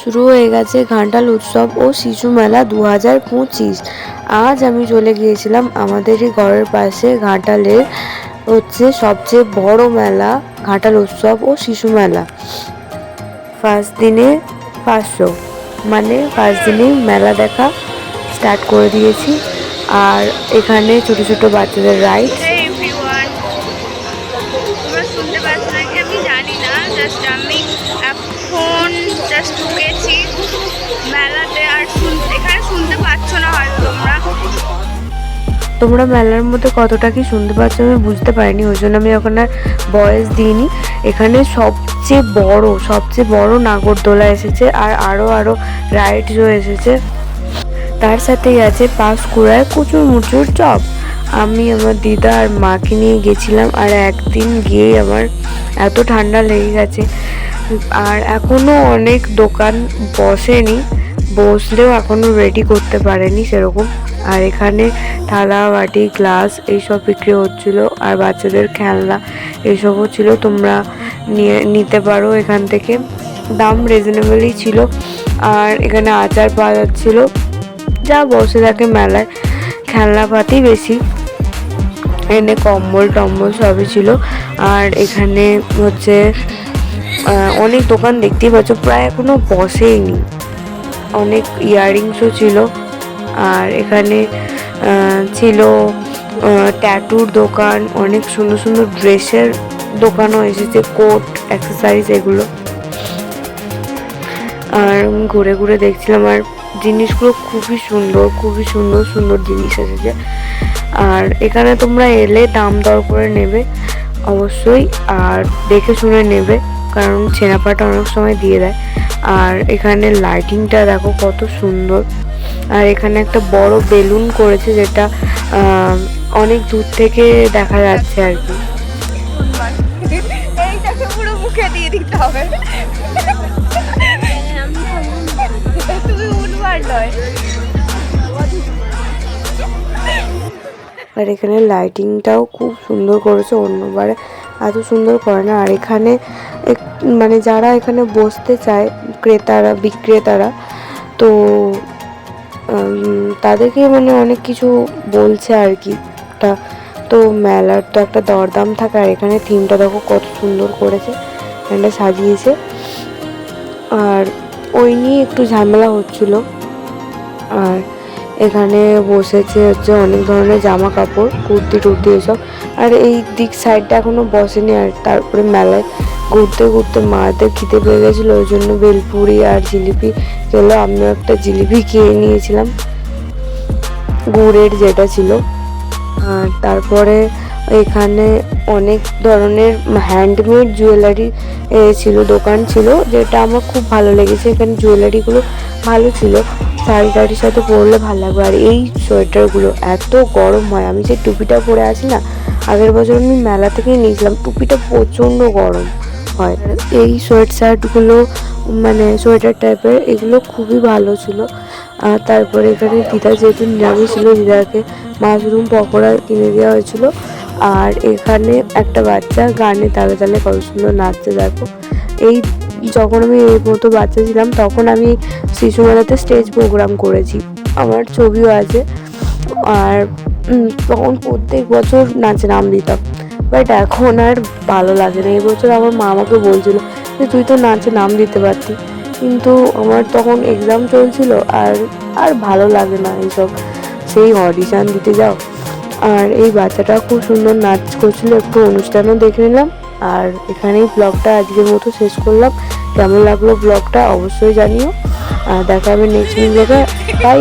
শুরু হয়ে গেছে ঘাটাল উৎসব ও শিশু মেলা দু হাজার পঁচিশ। আজ আমি চলে গিয়েছিলাম আমাদেরই ঘরের পাশে ঘাটালের হচ্ছে সবচেয়ে বড় মেলা ঘাটাল উৎসব ও শিশু মেলা। ফার্স্ট দিনে পাঁচশো মানে ফার্স্ট দিনেই মেলা দেখা স্টার্ট করে দিয়েছি। আর এখানে ছোট ছোট বাচ্চাদের রাইড জাস্ট আমি এখন জাস্ট ঢুকেছি। মেলাতে আর এখানে শুনতে পাচ্ছ না হয়তো তোমরা। তোমরা মেলার মধ্যে কতটা কি শুনতে পাচ্ছ আমি বুঝতে পারিনি, ওই জন্য আমি ওখানে আর ভয়েস দিইনি। এখানে সবচেয়ে বড় সবচেয়ে বড় নাগরদোলা এসেছে আর আরও আরও রাইডসও এসেছে। তার সাথেই আছে পাঁশকুড়ায় কুচুর মুচুর চপ। আমি আমার দিদা আর মাকে নিয়ে গেছিলাম আর একদিন গিয়ে আমার এত ঠান্ডা লেগে গেছে। আর এখনও অনেক দোকান বসেনি, বসলেও এখনও রেডি করতে পারেনি সেরকম। আর এখানে থালা, বাটি গ্লাস এইসব বিক্রি হচ্ছিল, আর বাচ্চাদের খেলনা এইসবও ছিল, তোমরা নিয়ে নিতে পারো এখান থেকে। দাম রিজনেবলই ছিল, আর এখানে আচার পাওয়া যাচ্ছিল। যা বসে থাকে মেলায়, খেলনাপাতি বেশি। এখানে কম্বল টম্বল সবই ছিল। আর এখানে হচ্ছে অনেক দোকান দেখতেই পাচ্ছ, প্রায় এখনও বসেইনি। অনেক ইয়াররিংসও ছিল। আর এখানে ছিল ট্যাটুর দোকান, অনেক সুন্দর সুন্দর ড্রেসের দোকানও এসেছে কোট অ্যাক্সেসারিজ এগুলো। আর ঘুরে ঘুরে দেখছিলাম আর জিনিসগুলো খুবই সুন্দর খুবই সুন্দর সুন্দর জিনিস এসেছে আর এখানে তোমরা এলে দাম দর করে নেবে, অবশ্যই। আর দেখে শুনে নেবে, কারণ ছেঁড়াপাটা অনেক সময় দিয়ে দেয়। আর এখানে লাইটিংটা দেখো কত সুন্দর। আর এখানে একটা বড় বেলুন করেছে যেটা অনেক দূর থেকে দেখা যাচ্ছে আর কি। এইটাকে পুরো মুখে দিয়ে দিতে হবে। আর এখানে লাইটিংটাও খুব সুন্দর করেছে, অন্যবারে এত সুন্দর করে না। আর এখানে মানে যারা এখানে বসতে চায়, ক্রেতারা, বিক্রেতারা, তো তাদেরকে মানে অনেক কিছু বলছে আর কি। তা মেলার তো একটা দরদাম থাকে, আর এখানে থিমটা দেখো কত সুন্দর করেছে, এখানটা সাজিয়েছে। আর ওই নিয়ে একটু ঝামেলা হচ্ছিল। আর এখানে বসেছে হচ্ছে অনেক ধরনের জামা কাপড় কুর্তি টুর্তি এসব। আর এই দিক সাইডটা এখনও বসেনি আর তারপরে মেলায় ঘুরতে ঘুরতে মাতে খিদে পেয়ে গেছিল, ওই জন্য বেলপুরি আর জিলিপি খেলো আমিও একটা জিলিপি খেয়ে নিয়েছিলাম। গুড়ের যেটা ছিল। আর তারপরে এখানে অনেক ধরনের হ্যান্ডমেড জুয়েলারি ছিল, দোকান ছিল, যেটা আমার খুব ভালো লেগেছে। এখানে জুয়েলারিগুলো ভালো ছিল। শাড়ি টাড়ির সাথে পরলে ভালো লাগবে। আর এই সোয়েটারগুলো এত গরম হয়। আমি যে টুপিটা পরে আছি না, আগের বছর আমি মেলা থেকেই নিয়েছিলাম, টুপিটা প্রচণ্ড গরম হয়। এই সোয়েট শার্টগুলো মানে সোয়েটার টাইপের এগুলো খুবই ভালো ছিল। আর তারপরে এখানে দিদা যেহেতু নিরামিষ ছিল, দিদাকে মাশরুম পকোড়া কিনে দেওয়া হয়েছিল। আর এখানে একটা বাচ্চা গানে তালে তালে কত সুন্দর নাচতে দেখো। এই যখন আমি এই মতো বাচ্চা ছিলাম, তখন আমি শিশু মেলাতে স্টেজ প্রোগ্রাম করেছি। আমার ছবিও আছে। আর তখন প্রত্যেক বছর নাচে নাম দিতাম। বাট এখন আর ভালো লাগে না। এই বছর আমার মা আমাকে বলছিল যে, তুই তো নাচে নাম দিতে পারতি। কিন্তু আমার তখন এক্সাম চলছিল আর আর ভালো লাগে না এইসব। সেই অডিশান দিতে যাও। আর এই বাচ্চাটা খুব সুন্দর নাচ করছিল, একটু অনুষ্ঠানও দেখে নিলাম। আর এখানেই ব্লগটা আজকের মতো শেষ করলাম। কেমন লাগল ব্লগটা অবশ্যই জানিও। আর দেখা হবে নেক্সট ভিডিওতে বাই